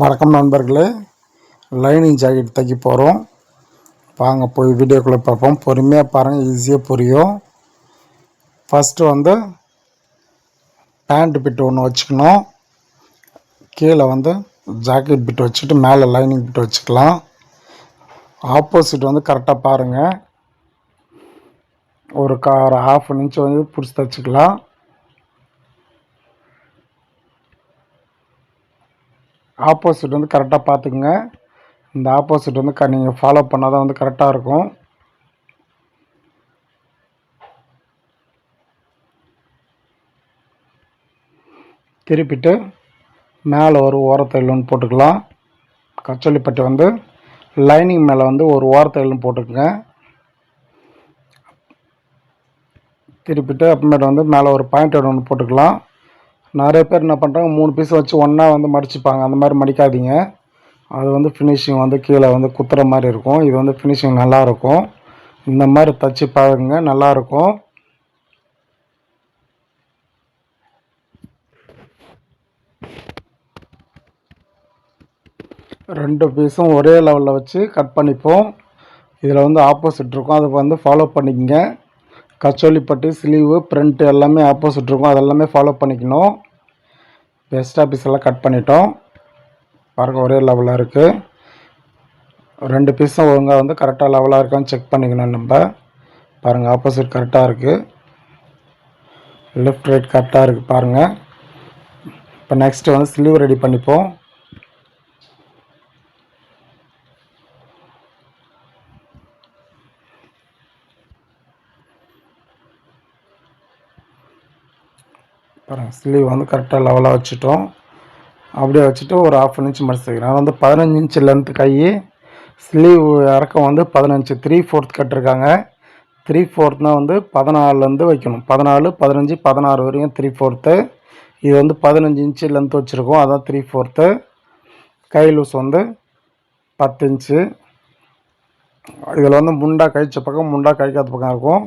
வணக்கம் நண்பர்களே. Lining jacket தைக்க போகிறோம் வாங்க போய் வீடியோக்குள்ளே பார்ப்போம். பொறுமையாக பாருங்கள் ஈஸியாக புரியும். ஃபஸ்ட்டு வந்து பேண்ட் பிட் ஒன்று வச்சுக்கணும். கீழே வந்து ஜாக்கெட் பிட் வச்சுட்டு மேலே லைனிங் பிட் வச்சுக்கலாம். ஆப்போசிட் வந்து கரெக்டாக பாருங்கள் ஒரு கா ஒரு ஹாஃப் இன்ச் வந்து பிடிச்சி தைச்சிக்கலாம். ஆப்போசிட் வந்து கரெக்டாக பார்த்துக்குங்க. இந்த ஆப்போசிட் வந்து க நீங்கள் ஃபாலோ பண்ணால் தான் வந்து கரெக்டாக இருக்கும். திருப்பிட்டு மேலே ஒரு ஓரத்தையிலும் போட்டுக்கலாம். கச்சோலிப்பட்டி வந்து லைனிங் மேலே வந்து ஒரு ஓரத்தையிலும் போட்டுக்கோங்க. திருப்பிட்டு அப்புறமேட்டு வந்து மேலே ஒரு பாயிண்ட் ஒன்று போட்டுக்கலாம். நிறைய பேர் என்ன பண்ணுறாங்க மூணு பீஸ் வச்சு ஒன்றா வந்து மடிச்சுப்பாங்க. அந்த மாதிரி மடிக்காதீங்க. அது வந்து ஃபினிஷிங் வந்து கீழே வந்து குத்துற மாதிரி இருக்கும். இது வந்து ஃபினிஷிங் நல்லாயிருக்கும் இந்த மாதிரி தச்சு பாருங்க நல்லாயிருக்கும் ரெண்டு பீஸும் ஒரே லெவலில் வச்சு கட் பண்ணிப்போம். இதில் வந்து ஆப்போசிட் இருக்கும். அதை வந்து ஃபாலோ பண்ணிக்கங்க. கச்சோலிப்பட்டி ஸ்லீவு ப்ரிண்ட்டு எல்லாமே ஆப்போசிட் இருக்கும். அதெல்லாமே ஃபாலோ பண்ணிக்கணும். எக்ஸ்ட்ரா பீஸ் எல்லாம் கட் பண்ணிட்டோம். பாருங்க ஒரே லெவலாக இருக்குது ரெண்டு பீஸும் ஒழுங்காக வந்து கரெக்டாக லெவலாக இருக்கான்னு செக் பண்ணிக்கணும் நம்ம. பாருங்கள் ஆப்போசிட் கரெக்டாக இருக்குது லெஃப்ட் ரைட் கரெக்டாக இருக்குது பாருங்கள் இப்போ நெக்ஸ்ட்டு வந்து ஸ்லீவ் ரெடி பண்ணிப்போம். பாருங்கள் ஸ்லீவ் வந்து கரெக்டாக லெவலாக வச்சுட்டோம். அப்படியே வச்சுட்டு ஒரு ஆஃப் இன்ச் மடிச்சு தைக்கிறேன் வந்து பதினஞ்சு இன்ச்சு லென்த்து கை. ஸ்லீவ் இறக்கம் வந்து பதினஞ்சு த்ரீ ஃபோர்த் கட்டிருக்காங்க த்ரீ ஃபோர்த்னால் வந்து பதினாலுலேருந்து வைக்கணும். பதினாலு பதினஞ்சு பதினாறு வரைக்கும் த்ரீ ஃபோர்த்து இது வந்து பதினஞ்சு இன்ச்சு லென்த் வச்சுருக்கோம். அதான் த்ரீ ஃபோர்த்து கை லூஸ் வந்து பத்து இன்ச்சு இதில் வந்து முண்டா கழிச்ச பக்கம் முண்டா கழிக்காத பக்கம் இருக்கும்.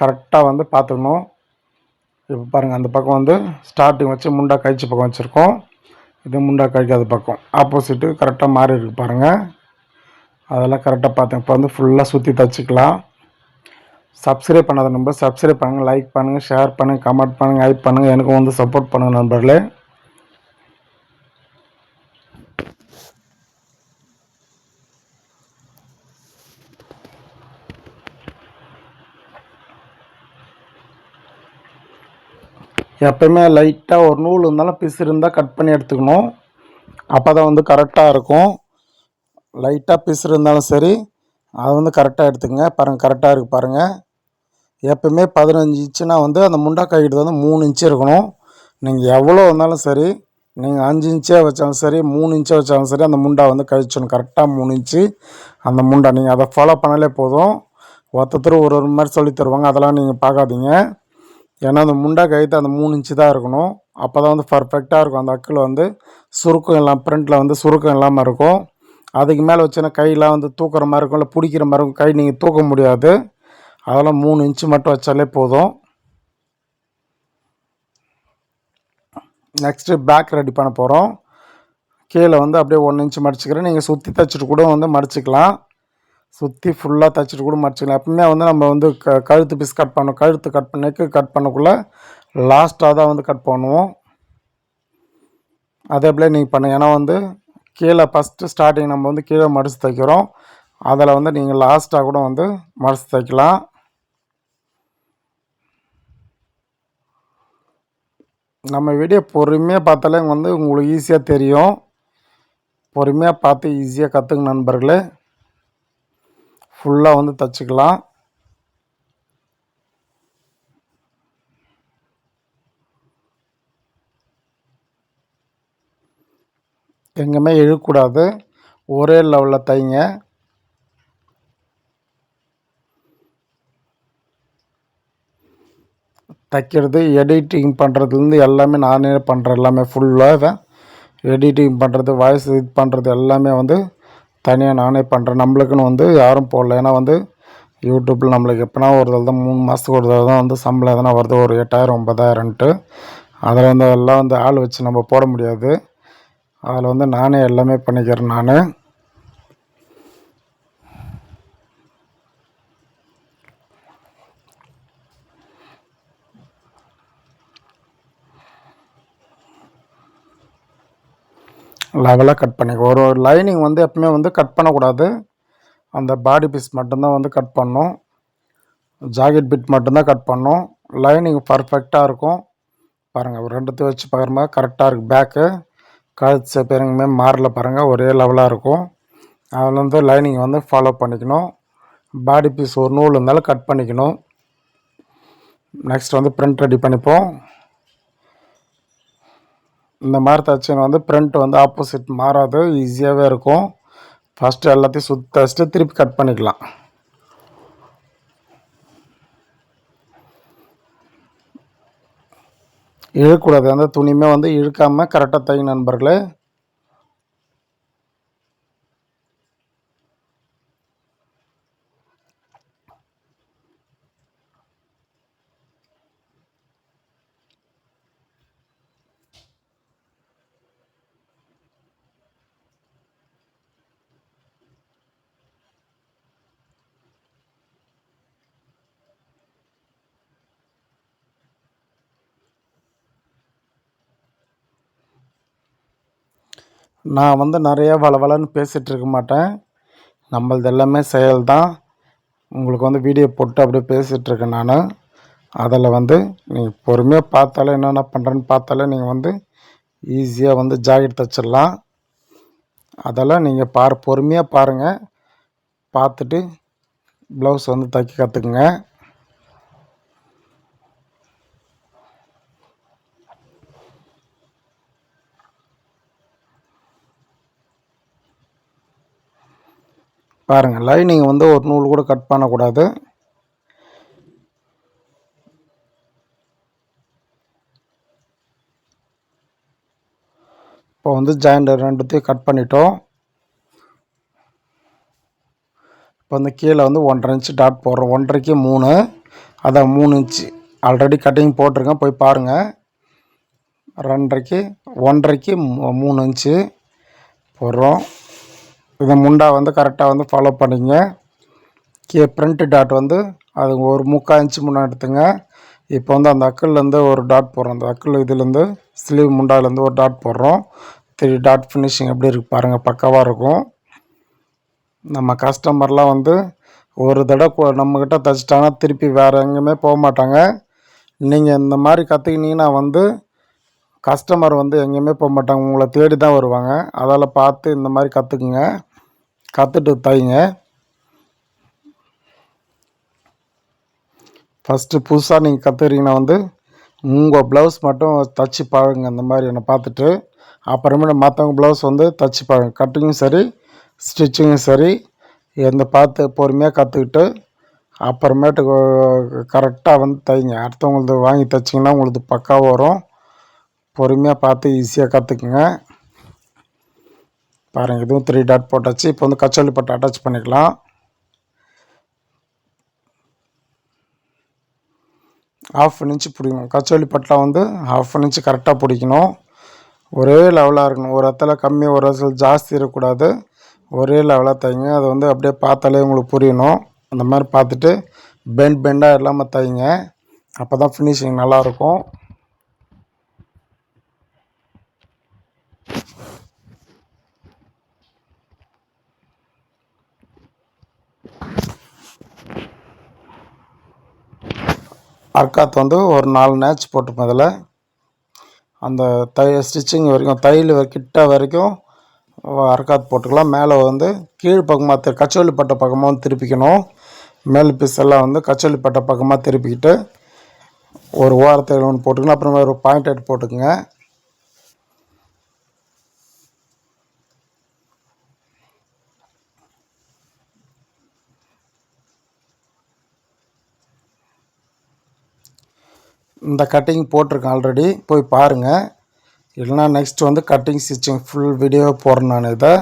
கரெக்டாக வந்து பார்த்துக்கணும். இப்போ பாருங்கள் அந்த பக்கம் வந்து ஸ்டார்டிங் வச்சு முண்டா கழிச்சு பக்கம் வச்சுருக்கோம். இது முண்டா கழிக்காத பக்கம். ஆப்போசிட்டு கரெக்டாக மாறி இருக்குது பாருங்கள் அதெல்லாம் கரெக்டாக பார்த்தேன். இப்போ வந்து ஃபுல்லாக சுற்றி தச்சுக்கலாம். சப்ஸ்கிரைப் பண்ணாத நம்பர் சப்ஸ்கிரைப் பண்ணுங்கள் லைக் பண்ணுங்கள் ஷேர் பண்ணுங்கள் கமெண்ட் பண்ணுங்கள் ஹைப் பண்ணுங்கள் எனக்கும் வந்து சப்போர்ட் பண்ணுங்கள் நண்பர்களே. எப்பயுமே லைட்டாக ஒரு நூல் இருந்தாலும் பிசு இருந்தால் கட் பண்ணி எடுத்துக்கணும். அப்போ தான் வந்து கரெக்டாக இருக்கும். லைட்டாக பிசு இருந்தாலும் சரி அதை வந்து கரெக்டாக எடுத்துக்கங்க. பாருங்கள் கரெக்டாக இருக்குது பாருங்கள் எப்பயுமே பதினஞ்சு இன்ச்சுனா வந்து அந்த முண்டா கைட்டு வந்து மூணு இன்ச்சு இருக்கணும். நீங்கள் எவ்வளோ இருந்தாலும் சரி நீங்கள் அஞ்சு இன்ச்சே வச்சாலும் சரி மூணு இன்ச்சே வச்சாலும் சரி அந்த முண்டா வந்து கழிச்சணும் கரெக்டாக மூணு இன்ச்சு அந்த முண்டா. நீங்கள் அதை ஃபாலோ பண்ணாலே போதும். ஒருத்தர் ஒரு ஒரு மாதிரி சொல்லி தருவாங்க. அதெல்லாம் நீங்கள் பார்க்காதீங்க. ஏன்னா அந்த முண்டா கழுத்து அந்த மூணு இன்ச்சு தான் இருக்கணும். அப்போ தான் வந்து பர்ஃபெக்டாக இருக்கும். அந்த அக்கில் வந்து சுருக்கம் இல்லாமல் ஃப்ரண்ட்டில் வந்து சுருக்கம் இல்லாமல் இருக்கும். அதுக்கு மேலே வச்சுன்னா கையெல்லாம் வந்து தூக்குற மாதிரி இருக்கும். இல்லை பிடிக்கிற மாதிரி இருக்கும். கை நீங்கள் தூக்க முடியாது. அதெல்லாம் மூணு இன்ச்சு மட்டும் வச்சாலே போதும். நெக்ஸ்ட்டு பேக் ரெடி பண்ண போகிறோம் கீழே வந்து அப்படியே ஒன்று இன்ச்சு மடிச்சுக்கிறேன். நீங்கள் சுற்றி தைச்சிட்டு கூட வந்து மடிச்சுக்கலாம். சுற்றி ஃபுல்லாக தைச்சிட்டு கூட மடிச்சிக்கலாம். எப்பவுமே வந்து நம்ம வந்து க கழுத்து பீஸ் கட் பண்ணோம் கழுத்து கட் பண்ணிக்கு கட் பண்ணக்குள்ளே லாஸ்ட்டாக தான் வந்து கட் பண்ணுவோம். அதே போல் நீங்கள் பண்ணுங்கள் ஏன்னா வந்து கீழே ஃபஸ்ட்டு ஸ்டார்டிங் நம்ம வந்து கீழே மடித்து தைக்கிறோம். அதில் வந்து நீங்கள் லாஸ்ட்டாக கூட வந்து மடித்து தைக்கலாம். நம்ம வீடியோ பொறுமையாக பார்த்தாலே வந்து உங்களுக்கு ஈஸியாக தெரியும். பொறுமையாக பார்த்து ஈஸியாக கற்றுங்க நண்பர்களே. ஃபுல்லாக வந்து தச்சுக்கலாம். எங்கேயுமே இழுக்கூடாது ஒரே லெவலில் தைங்க. தைக்கிறது எடிட்டிங் பண்ணுறதுலேருந்து எல்லாமே நானே பண்ணுறேன் எல்லாமே ஃபுல்லாக எடிட்டிங் பண்ணுறது வாய்ஸ் இது பண்ணுறது எல்லாமே வந்து தனியாக நானே பண்ணுறேன் நம்மளுக்குன்னு வந்து யாரும் போடல. ஏன்னா வந்து யூடியூப்பில் நம்மளுக்கு எப்போனா ஒரு தடவை தான் மூணு மாதத்துக்கு ஒரு தடவை தான் வந்து சம்பளம் எதனா வருது. ஒரு எட்டாயிரம் ஒம்பதாயிரம்ன்ட்டு அதில் வந்து எல்லாம் வந்து ஆள் வச்சு நம்ம போட முடியாது. அதில் வந்து நானே எல்லாமே பண்ணிக்கிறேன் நான். லெவலாக கட் பண்ணிக்க ஒரு ஒரு லைனிங் வந்து எப்பவுமே வந்து கட் பண்ணக்கூடாது. அந்த பாடி பீஸ் மட்டும்தான் வந்து கட் பண்ணும். ஜாக்கெட் பிட் மட்டும்தான் கட் பண்ணும். லைனிங் பர்ஃபெக்டாக இருக்கும். பாருங்கள் ஒரு ரெண்டுத்தையும் வச்சு பாருங்க கரெக்டாக இருக்குது பேக்கு கழுத்து சேப்பேருங்குமே மாறல பாருங்கள் ஒரே லெவலாக இருக்கும். அதில் வந்து லைனிங் வந்து ஃபாலோ பண்ணிக்கணும். பாடி பீஸ் ஒரு நூல் இருந்தாலும் கட் பண்ணிக்கணும். நெக்ஸ்ட் வந்து பிரிண்ட் ரெடி பண்ணிப்போம். இந்த மாதிரி தச்சுன்னு வந்து பிரிண்ட் வந்து ஆப்போசிட் மாறாது ஈஸியாகவே இருக்கும். ஃபஸ்ட்டு எல்லாத்தையும் சுற்றி வச்சுட்டு திருப்பி கட் பண்ணிக்கலாம். இழுக்கக்கூடாது. அந்த துணியுமே வந்து இழுக்காமல் கரெக்டாக தைங்க நண்பர்களே. நான் வந்து நிறைய வளவளன்னு பேசிகிட்டு இருக்க மாட்டேன். நம்மளது எல்லாமே செயல் தான் உங்களுக்கு வந்து வீடியோ போட்டு அப்படியே பேசிகிட்ருக்கேன் நான். அதில் வந்து நீங்கள் பொறுமையாக பார்த்தாலே என்னென்ன பண்ணுறேன்னு பார்த்தாலே நீங்கள் வந்து ஈஸியாக வந்து ஜாக்கெட் தைச்சிடலாம். அதெல்லாம் நீங்கள் பார் பொறுமையாக பாருங்கள் பார்த்துட்டு ப்ளவுஸ் வந்து தைக்க கற்றுக்குங்க. பாருங்கள் லைனிங் வந்து ஒரு நூல் கூட கட் பண்ணக்கூடாது. இப்போ வந்து ஜாயிண்ட் ரெண்டுத்தையும் கட் பண்ணிட்டோம். இப்போ வந்து கீழே வந்து ஒன்றரை இன்ச்சு டாட் போடுறோம். ஒன்றரைக்கு மூணு அதான் மூணு இன்ச்சு ஆல்ரெடி கட்டிங் போட்டிருக்கேன் போய் பாருங்கள் ரெண்டரைக்கு ஒன்றரைக்கு மூணு இன்ச்சு போடுறோம். இந்த முண்டா வந்து கரெக்டாக வந்து ஃபாலோ பண்ணிங்க. கே ப்ரிண்ட்டு டாட் வந்து அது ஒரு முக்கால் இன்ச்சு முன்னே எடுத்துங்க. இப்போ வந்து அந்த அக்கல்லேருந்து ஒரு டாட் போடுறோம். அந்த அக்கல் இதுலேருந்து ஸ்லீவ் முண்டாலேருந்து ஒரு டாட் போடுறோம். த்ரீ டாட் ஃபினிஷிங் எப்படி இருக்குது பாருங்கள் பக்காவாக இருக்கும். நம்ம கஸ்டமர்லாம் வந்து ஒரு தடவை நம்மக்கிட்ட தைச்சிட்டாங்கன்னா திருப்பி வேறு எங்கேயுமே போக மாட்டாங்க. நீங்கள் இந்த மாதிரி கற்றுக்கினீங்கன்னா வந்து கஸ்டமர் வந்து எங்கேயுமே போக மாட்டாங்க. உங்களை தேடி தான் வருவாங்க. அதால் பார்த்து இந்த மாதிரி கற்றுக்குங்க கற்றுட்டு தைங்க ஃபஸ்ட்டு புதுசாக நீங்கள் கற்றுக்கிறீங்கன்னா வந்து உங்கள் ப்ளவுஸ் மட்டும் தச்சு பாருங்க அந்த மாதிரி என்னை பார்த்துட்டு அப்புறமேட்டு மற்றவங்க ப்ளவுஸ் வந்து தச்சு பாருங்க கட்டிங்கும் சரி ஸ்டிச்சிங்கும் சரி எந்த பார்த்து பொறுமையாக கற்றுக்கிட்டு அப்புறமேட்டு கரெக்டாக வந்து தைங்க அடுத்தவங்களது வாங்கி தைச்சிங்கன்னா உங்களுக்கு பக்காவாக வரும். பொறுமையாக பார்த்து ஈஸியாக கற்றுக்குங்க பாருங்கள் இதுவும் த்ரீ டாட் போட்டாச்சு. இப்போ வந்து கச்சோலி பட்டை அட்டாச் பண்ணிக்கலாம். ஆஃப் இன்ச்சு பிடிக்கணும். கச்சோலி பட்டில் வந்து அன் இன்ச்சு கரெக்டாக பிடிக்கணும். ஒரே லெவலாக இருக்கணும். ஒரு இடத்துல கம்மி ஒரு இடத்துல ஜாஸ்தி இருக்கக்கூடாது. ஒரே லெவலாக தைங்க அதை வந்து அப்படியே பார்த்தாலே உங்களுக்கு புரியணும். அந்த மாதிரி பார்த்துட்டு பெண்ட் பெண்டாக இல்லாமல் தைங்க அப்போ தான் ஃபினிஷிங் நல்லாயிருக்கும் அர்க்காத் வந்து ஒரு நாலு நேச் போட்டு அதில் அந்த தை ஸ்டிச்சிங் வரைக்கும் தையல் கிட்ட வரைக்கும் அர்க்காத் போட்டுக்கலாம். மேலே வந்து கீழ் பக்கமாக கச்சோலி பட்ட பக்கமாக வந்து திருப்பிக்கணும். மேல் பீஸ் எல்லாம் வந்து கச்சோலி பட்ட பக்கமாக திருப்பிக்கிட்டு ஒரு ஓரத்தில் ஒன்று போட்டுக்கணும். அப்புறமா ஒரு பாயிண்ட் எட் போட்டுக்கோங்க. இந்த கட்டிங் போட்டிருக்கேன் ஆல்ரெடி போய் பாருங்கள் இல்லைனா நெக்ஸ்ட் வந்து கட்டிங் ஸ்டிச்சிங் ஃபுல் வீடியோ போடுறேன் நான் இதை.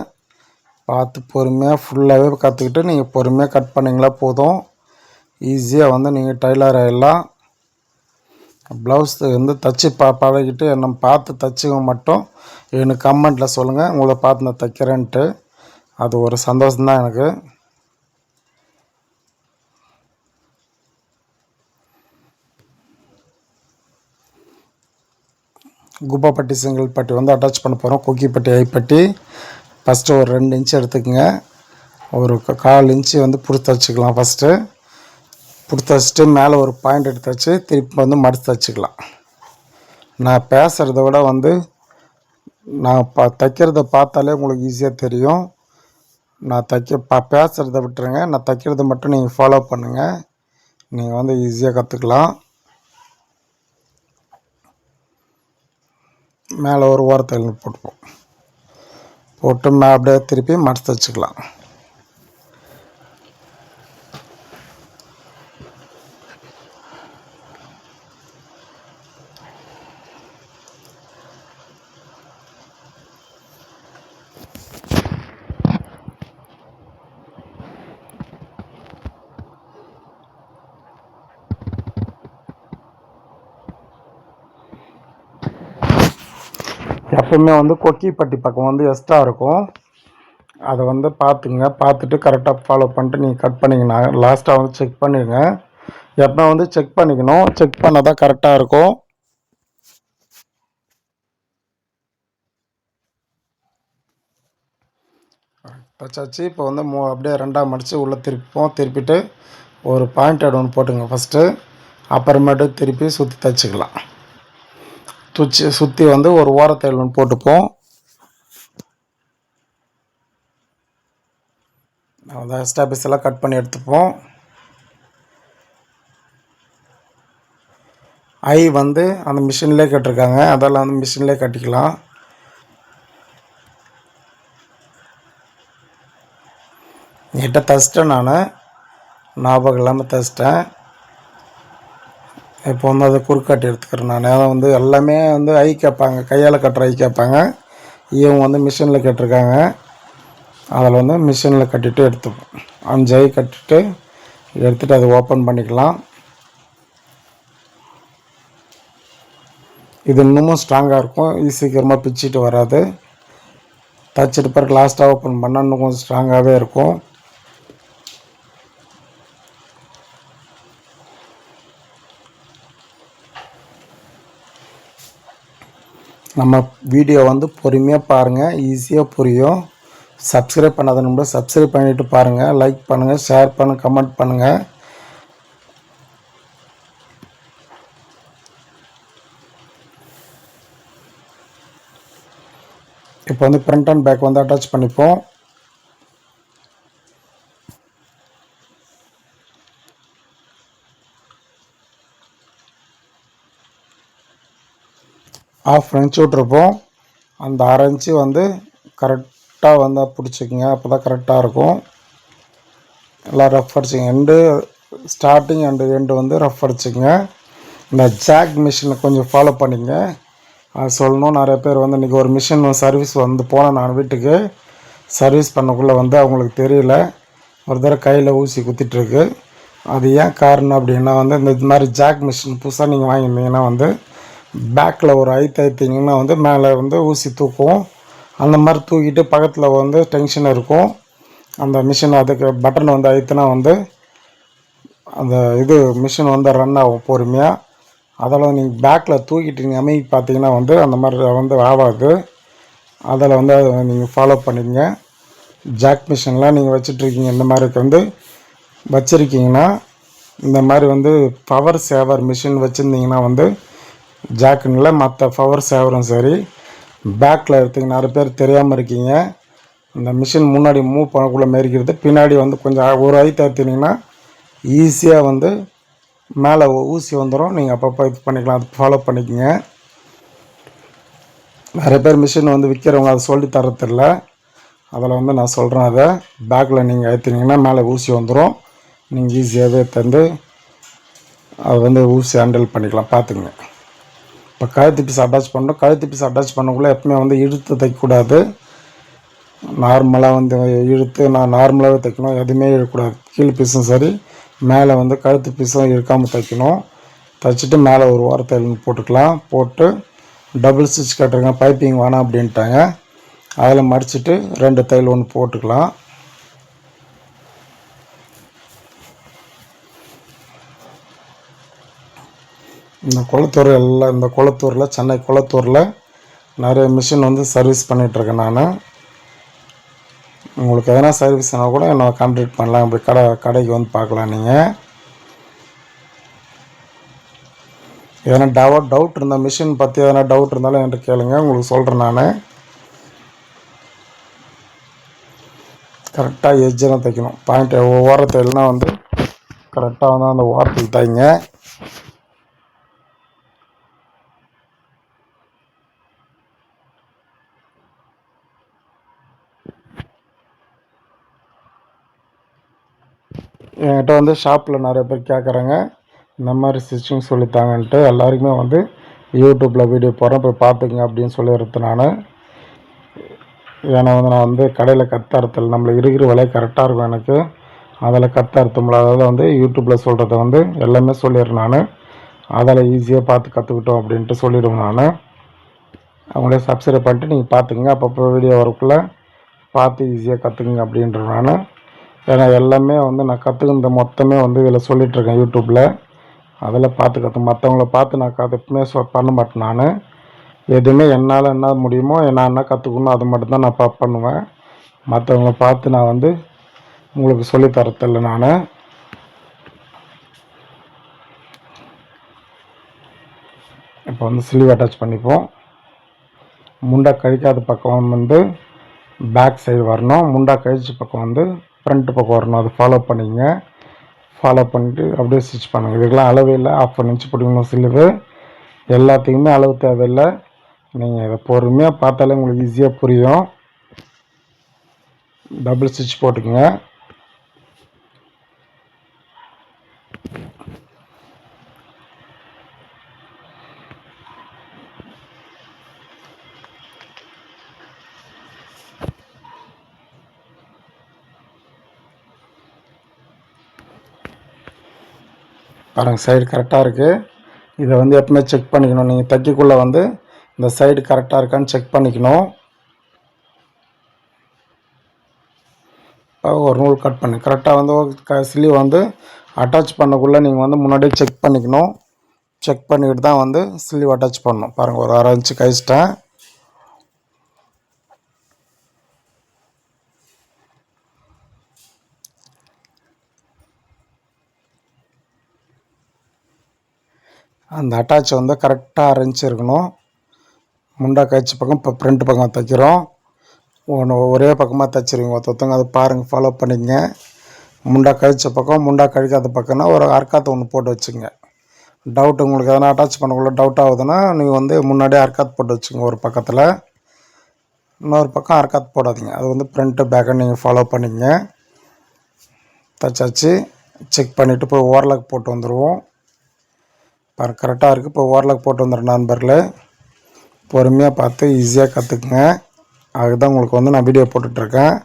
பார்த்து பொறுமையாக ஃபுல்லாகவே கற்றுக்கிட்டு நீங்கள் பொறுமையாக கட் பண்ணிங்களா போதும். ஈஸியாக வந்து நீங்கள் டைலர் ஆகிடலாம் ப்ளவுஸ் வந்து தச்சு பா பழகிட்டு என்னை பார்த்து தச்சுங்க மட்டும். எனக்கு கமெண்ட்டில் சொல்லுங்கள் உங்களை பார்த்து நான் தைக்கிறேன்ட்டு. அது ஒரு சந்தோஷம்தான் எனக்கு. குப்பாப்பட்டி செங்கல் பட்டி வந்து அட்டாச் பண்ண போகிறோம் கொக்கிப்பட்டி ஐப்பட்டி. ஃபஸ்ட்டு ஒரு ரெண்டு இன்ச்சு எடுத்துக்கோங்க. ஒரு கால் இன்ச்சு வந்து பிடித்து வச்சுக்கலாம் ஃபஸ்ட்டு பிடித்து வச்சுட்டு மேலே ஒரு பாயிண்ட் எடுத்து வச்சு திருப்பி வந்து மடித்து வச்சுக்கலாம். நான் பேசுகிறத விட வந்து நான் ப தைக்கிறத பார்த்தாலே உங்களுக்கு ஈஸியாக தெரியும். நான் தைக்க பா பேசுகிறத விட்டுருங்க. நான் தைக்கிறத மட்டும் நீங்கள் ஃபாலோ பண்ணுங்கள் நீங்கள் வந்து ஈஸியாக கற்றுக்கலாம் மேலே ஒரு ஓரத்தில் போட்டுப்போம். போட்டு அப்படியே திருப்பி மடித்து வச்சுக்கலாம். எப்பவுமே வந்து கொக்கிப்பட்டி பக்கம் வந்து எக்ஸ்ட்ரா இருக்கும். அதை வந்து பார்த்துங்க பார்த்துட்டு கரெக்டாக ஃபாலோ பண்ணிட்டு நீங்கள் கட் பண்ணிங்கன்னா லாஸ்ட்டாக வந்து செக் பண்ணிடுங்க. எப்போ வந்து செக் பண்ணிக்கணும். செக் பண்ணால் தான் கரெக்டாக இருக்கும். தச்சாச்சு இப்போ வந்து மூ அப்படியே ரெண்டாக மடித்து உள்ளே திருப்போம் திருப்பிட்டு ஒரு பாயிண்ட் ஒன்று போட்டுங்க ஃபஸ்ட்டு அப்புறமேட்டு திருப்பி சுற்றி தச்சுக்கலாம். துச்சி சுற்றி வந்து ஒரு ஓரத்தையல் ஒன்று போட்டுப்போம். அதான் எக்ஸ்ட்ரா பீஸ் எல்லாம் கட் பண்ணி எடுத்துப்போம். ஐ வந்து அந்த மிஷின்லேயே கட்டிருக்காங்க. அதெல்லாம் வந்து மிஷின்லேயே கட்டிக்கலாம். என்கிட்ட தச்சிட்டேன் நான். ஞாபகம் இல்லாமல் தச்சிட்டேன். இப்போ வந்து அதை குறுக்காட்டி எடுத்துக்கிறேன் நான். அதான் வந்து எல்லாமே வந்து ஐ கேட்பாங்க கையால் கட்டுற ஐ கேட்பாங்க. இவங்க வந்து மிஷினில் கட்டிருக்காங்க. அதில் வந்து மிஷினில் கட்டிட்டு எடுத்துப்போம். அஞ்சு ஐ கட்டிட்டு எடுத்துகிட்டு அதை ஓப்பன் பண்ணிக்கலாம். இது இன்னமும் ஸ்ட்ராங்காக இருக்கும். சீக்கிரமாக பிச்சுட்டு வராது. தச்சுட்டு பிறகு லாஸ்ட்டாக ஓப்பன் பண்ணால் இன்னும் கொஞ்சம் ஸ்ட்ராங்காகவே இருக்கும். நம்ம வீடியோ வந்து பொறுமையாக பாருங்கள் ஈஸியாக புரியும். சப்ஸ்கிரைப் பண்ணாத நம்ம சப்ஸ்கிரைப் பண்ணிவிட்டு பாருங்கள் லைக் பண்ணுங்கள் ஷேர் பண்ணுங்கள் கமெண்ட் பண்ணுங்கள் இப்போ வந்து ஃப்ரண்ட் அண்ட் பேக் வந்து அட்டாச் பண்ணிப்போம். ஆஃப் இன்ச் விட்ருப்போம் அந்த அரை இன்ச்சு வந்து கரெக்டாக வந்து பிடிச்சிக்கங்க. அப்போ தான் கரெக்டாக இருக்கும். எல்லாம் ரஃப் அடிச்சுங்க. எண்டு ஸ்டார்டிங் அண்டு எண்டு வந்து ரஃப் அடிச்சுங்க. இந்த ஜாக் மிஷினை கொஞ்சம் ஃபாலோ பண்ணிங்க. அது சொல்லணும். நிறைய பேர் வந்து இன்றைக்கி ஒரு மிஷின் சர்வீஸ் வந்து போனேன் நான் வீட்டுக்கு. சர்வீஸ் பண்ணக்குள்ளே வந்து அவங்களுக்கு தெரியல. ஒரு தடவை கையில் ஊசி குத்திட்டுருக்கு. அது ஏன் காரணம் அப்படின்னா வந்து இந்த இது மாதிரி ஜாக் மிஷின் புதுசாக நீங்கள் வாங்கியிருந்தீங்கன்னா வந்து பேக்கில் ஒரு ஐ தைத்தீங்கன்னா வந்து மேலே வந்து ஊசி தூக்கும். அந்த மாதிரி தூக்கிட்டு பக்கத்தில் வந்து டென்ஷன் இருக்கும். அந்த மிஷின் அதுக்கு பட்டன் வந்து அழுத்தினா வந்து அந்த இது மிஷின் வந்து ரன் ஆகும் பொறுமையாக அதில் நீங்கள் பேக்கில் தூக்கிட்டு அமைதி பார்த்தீங்கன்னா வந்து அந்த மாதிரி வந்து ஆகாது. அதில் வந்து அதை நீங்கள் ஃபாலோ பண்ணிக்கங்க. ஜாக் மிஷின்லாம் நீங்கள் வச்சிட்ருக்கீங்க இந்த மாதிரிக்கு வந்து வச்சுருக்கீங்கன்னா இந்த மாதிரி வந்து பவர் சேவர் மிஷின் வச்சுருந்தீங்கன்னா வந்து ஜாக்குனில் மற்ற ஃபவர் சேவரும் சரி. பேக்கில் எடுத்துங்க நிறைய பேர் தெரியாமல் இருக்கீங்க. இந்த மிஷின் முன்னாடி மூவ் பண்ணக்குள்ளே மேரிக்கிறது பின்னாடி வந்து கொஞ்சம் ஒரு ஐ தத்தினீங்கன்னா ஈஸியாக வந்து மேலே ஊசி வந்துடும் நீங்கள் அப்பப்போ இது பண்ணிக்கலாம். அது ஃபாலோ பண்ணிக்கங்க. நிறைய பேர் மிஷின் வந்து விற்கிறவங்க அதை சொல்லி தரதில்ல அதில் வந்து நான் சொல்கிறேன் அதை. பேக்கில் நீங்கள் ஏற்றினீங்கன்னா மேலே ஊசி வந்துடும் நீங்கள் ஈஸியாகவே தந்து அது வந்து ஊசி ஹேண்டில் பண்ணிக்கலாம். பார்த்துக்குங்க. இப்போ கழுத்து பீஸ் அட்டாச் பண்ணுறோம் கழுத்து பீஸ் அட்டாச் பண்ணக்குள்ளே எப்பவுமே வந்து இழுத்து தைக்கக்கூடாது. நார்மலாக வந்து இழுத்து நான் நார்மலாகவே தைக்கணும். எதுவுமே இழுக்கக்கூடாது. கீழ் பீஸும் சரி. மேலே வந்து கழுத்து பீஸும் இருக்காமல் தைக்கணும். தைச்சிட்டு மேலே ஒரு ஓரத்தையில் போட்டுக்கலாம். போட்டு டபுள் ஸ்டிச் கட்டுறங்க பைப்பிங் வேணாம் அப்படின்ட்டாங்க. அதில் மடிச்சிட்டு ரெண்டு தையல் ஒன்று போட்டுக்கலாம். இந்த குளத்தூர் எல்லாம் இந்த குளத்தூரில் சென்னை குளத்தூரில் நிறைய மிஷின் வந்து சர்வீஸ் பண்ணிகிட்ருக்கேன் நான். உங்களுக்கு எதனா சர்வீஸ்னா கூட என்னை கான்டாக்ட் பண்ணலாம். இப்படி கடை கடைக்கு வந்து பார்க்கலாம் நீங்கள் எதனா டவ டவுட் இருந்தால் மிஷின் பற்றி எதனா டவுட் இருந்தாலும் என்கிட்ட கேளுங்க. உங்களுக்கு சொல்கிறேன் நான். கரெக்டாக எஜ்ஜெல்லாம் தைக்கணும். பாயிண்ட் ஓரத்தில் வந்து கரெக்டாக வந்து அந்த ஓரத்தில் தைங்க. என்கிட்ட வந்து ஷாப்பில் நிறைய பேர் கேட்குறாங்க இந்த மாதிரி ஸ்டிச்சிங் சொல்லித்தாங்கன்ட்டு எல்லாருக்குமே வந்து யூடியூப்பில் வீடியோ போகிறேன் போய் பார்த்துக்குங்க அப்படின்னு சொல்லிடுறது நான். ஏன்னா வந்து நான் வந்து கடையில் கத்தறுத்தல் நம்மளை இருக்கிற விலை கரெக்டாக இருக்கும் எனக்கு. அதில் கத்தறுத்த முடியாத வந்து யூடியூப்பில் சொல்கிறத வந்து எல்லாமே சொல்லிடுறேன் நான். அதில் ஈஸியாக பார்த்து கற்றுக்கிட்டோம் அப்படின்ட்டு சொல்லிவிடுவேன் நான். அவங்களே சப்ஸ்கிரைப் பண்ணிட்டு நீங்கள் பார்த்துக்குங்க. அப்பப்போ வீடியோ வரக்குள்ளே பார்த்து ஈஸியாக கற்றுக்குங்க அப்படின்ற நான். ஏன்னா எல்லாமே வந்து நான் கற்றுக்கின்ற மொத்தமே வந்து இதில் சொல்லிகிட்ருக்கேன் யூடியூப்பில் அதில் பார்த்து கற்று மற்றவங்கள பார்த்து நான் கற்றுக்குமே சொ பண்ண மாட்டேன் நான். எதுவுமே என்னால் என்ன முடியுமோ நான் என்ன கற்றுக்கணும் அது மட்டும்தான் நான் பா பண்ணுவேன். மற்றவங்கள பார்த்து நான் வந்து உங்களுக்கு சொல்லித்தரதில்லை நான். இப்போ வந்து ஸ்லீவ் அட்டாச் பண்ணிப்போம். முண்டா கழிக்காத பக்கம் வந்து பேக் சைடு வரணும். முண்டா கழிச்ச பக்கம் வந்து ஃப்ரண்ட் பக்கம் வரணும். அது ஃபாலோ பண்ணிங்க. ஃபாலோ பண்ணிட்டு அப்படியே ஸ்டிச் பண்ணுங்கள் இதுக்கெல்லாம் அளவு இல்லை. ஆஃப் அன் இன்ச் பிடிக்கணும் சிலுவு. எல்லாத்துக்குமே அளவு தேவையில்லை. நீங்கள் இதை பொறுமையாக பார்த்தாலே உங்களுக்கு ஈஸியாக புரியும். டபுள் ஸ்டிச் போட்டுக்கோங்க. பாருங்கள் சைடு கரெக்டாக இருக்குது இதை வந்து எப்பவுமே செக் பண்ணிக்கணும். நீங்கள் தைக்கக்குள்ளே வந்து இந்த சைடு கரெக்டாக இருக்கான்னு செக் பண்ணிக்கணும். ஒரு நூல் கட் பண்ணு. கரெக்டாக வந்து க ஸ்லீவ் வந்து அட்டாச் பண்ணக்குள்ளே நீங்கள் வந்து முன்னாடியே செக் பண்ணிக்கணும். செக் பண்ணிக்கிட்டு தான் வந்து ஸ்லீவ் அட்டாச் பண்ணணும். பாருங்கள் ஒரு அரை இன்ச்சு கழிச்சிட்டேன். அந்த அட்டாச் வந்து கரெக்டாக அரைஞ்சி இருக்கணும். முண்டா காய்ச்சி பக்கம் இப்போ ஃப்ரண்ட் பக்கம் தைக்கிறோம். ஒன்று ஒரே பக்கமாக தைச்சிருங்க. ஒருத்தவங்க அதை பாருங்கள் ஃபாலோ பண்ணிக்கங்க. முண்டா கழிச்ச பக்கம் முண்டா கழிக்காத பக்கம்னா ஒரு அர்க்காத்தை ஒன்று போட்டு வச்சுங்க டவுட் உங்களுக்கு எதனா அட்டாச் பண்ணக்குள்ள டவுட் ஆகுதுன்னா நீங்கள் வந்து முன்னாடியே அர்க்காத் போட்டு வச்சுங்க ஒரு பக்கத்தில். இன்னொரு பக்கம் அர்க்காத் போடாதீங்க. அது வந்து ஃப்ரண்ட்டு பேக்கை நீங்கள் ஃபாலோ பண்ணிக்கங்க. தைச்சாச்சு. செக் பண்ணிவிட்டு போய் ஓரளவுக்கு போட்டு வந்துடுவோம் பாரு கரெக்டாக இருக்குது இப்போ ஓரளவுக்கு போட்டு வந்துடுறேன் நண்பர்களே பொறுமையாக பார்த்து ஈஸியாக கற்றுக்குங்க அதுதான் உங்களுக்கு வந்து நான் வீடியோ போட்டுட்ருக்கேன்.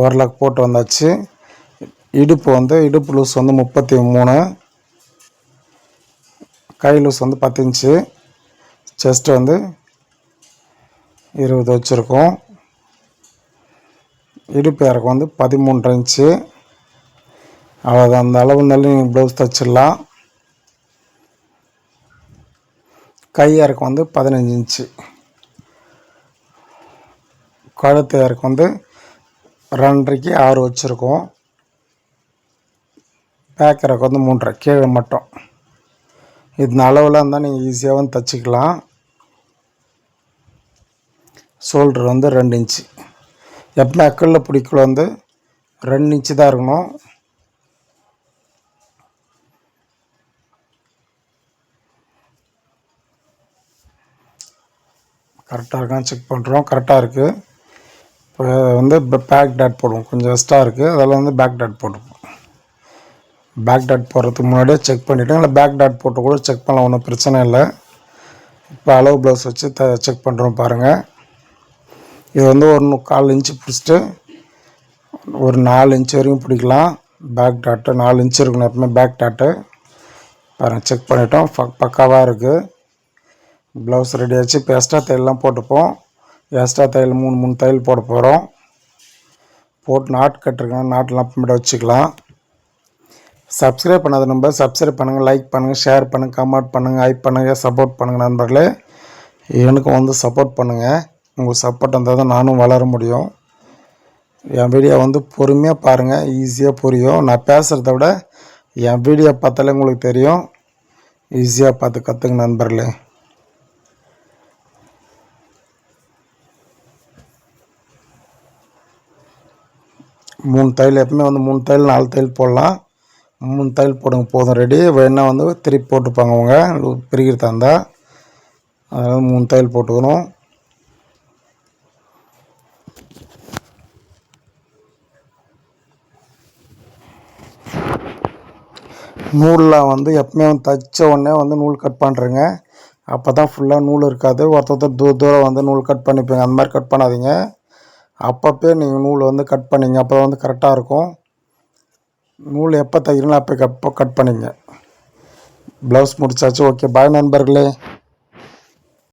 ஓரளவுக்கு போட்டு வந்தாச்சு. இடுப்பு வந்து இடுப்பு லூஸ் வந்து முப்பத்தி மூணு. கை லூஸ் வந்து பத்து இன்ச்சு செஸ்ட்டு வந்து இருபது வச்சுருக்கோம். இடுப்பு இறக்கம் வந்து பதிமூன்று இன்ச்சு அவ்வளோ அந்த அளவு இருந்தாலும் நீங்கள் ப்ளவுஸ் தைச்சிடலாம். கை இறக்கம் வந்து பதினஞ்சு இன்ச்சு கழுத்து இறக்கம் வந்து ரெண்டரைக்கு ஆறு வச்சுருக்கோம். பேக் இறக்கம் வந்து மூன்றரை கீழே மட்டும். இது அளவில் இருந்தால் நீங்கள் ஈஸியாகவும் தைச்சிக்கலாம். ஷோல்டர் வந்து ரெண்டு இன்ச்சு எப்போ அக்கல்ல பிடிக்கல வந்து ரெண்டு இன்ச்சு தான் இருக்கணும். கரெக்டாக இருக்கான்னு செக் பண்ணுறோம் கரெக்டாக இருக்குது இப்போ வந்து பேக் டாட் போடுவோம். கொஞ்சம் எக்ஸ்ட்ரா இருக்குது அதில் வந்து பேக் டாட் போட்டுப்போம். பேக் டாட் போடுறதுக்கு முன்னாடியே செக் பண்ணிவிட்டு இல்லை பேக் டாட் போட்டு கூட செக் பண்ணலாம். ஒன்றும் பிரச்சனை இல்லை. இப்போ அளவு ப்ளவுஸ் வச்சு த செக் பண்ணுறோம் பாருங்கள் இது வந்து ஒரு கால் இன்ச்சு பிடிச்சிட்டு ஒரு நாலு இன்ச்சு வரைக்கும் பிடிக்கலாம். பேக் டாட்டு நாலு இன்ச் இருக்கணும். எப்பவுமே பேக் டாட்டு பாருங்கள் செக் பண்ணிட்டோம். பக்காவாக இருக்குது ப்ளவுஸ் ரெடி ஆச்சு. இப்போ எக்ஸ்ட்ரா தையல்லாம் போட்டுப்போம். எக்ஸ்ட்ரா தையல் மூணு மூணு தையல் போட போகிறோம் போட்டு நாட் கட்டிருக்கோம் நாட்டெலாம் அப்புறமேட்டு வச்சுக்கலாம். சப்ஸ்கிரைப் பண்ணாத நம்ப சப்ஸ்கிரைப் பண்ணுங்கள் லைக் பண்ணுங்கள் ஷேர் பண்ணுங்கள் கமெண்ட் பண்ணுங்கள் ஹைப் பண்ணுங்கள் சப்போர்ட் பண்ணுங்கள் நண்பர்களே. எனக்கும் வந்து சப்போர்ட் பண்ணுங்கள் உங்கள் சப்போர்ட் இருந்தால் தான் நானும் வளர முடியும். என் வீடியோ வந்து பொறுமையாக பாருங்கள் ஈஸியாக புரியும். நான் பேசுகிறத விட என் வீடியோ பார்த்தாலே உங்களுக்கு தெரியும். ஈஸியாக பார்த்து கற்றுங்க நண்பர்களே. மூணு தையல் எப்பவுமே வந்து மூணு தையல் நாலு தையல் போடலாம். மூணு தையல் போடுங்க போதும் ரெடி வேணால் வந்து திருப்பி போட்டுப்பாங்க அவங்க. பிரிக்கிறதா இருந்தால் அதனால் மூணு தையல் போட்டுக்கணும். நூலில் வந்து எப்பவுமே வந்து தைச்ச உடனே வந்து நூல் கட் பண்ணுறேங்க அப்போ தான் ஃபுல்லாக நூல் இருக்காது. ஒருத்தர் தூர தூரம் வந்து நூல் கட் பண்ணிப்பீங்க. அந்த மாதிரி கட் பண்ணாதீங்க. அப்பப்போ நீங்கள் நூல் வந்து கட் பண்ணிங்க. அப்போ வந்து கரெக்டாக இருக்கும். நூல் எப்போ தைக்கிறீங்களோ அப்போ அப்போ கட் பண்ணிங்க. ப்ளவுஸ் முடிச்சாச்சு. ஓகே பாய் நண்பர்களே.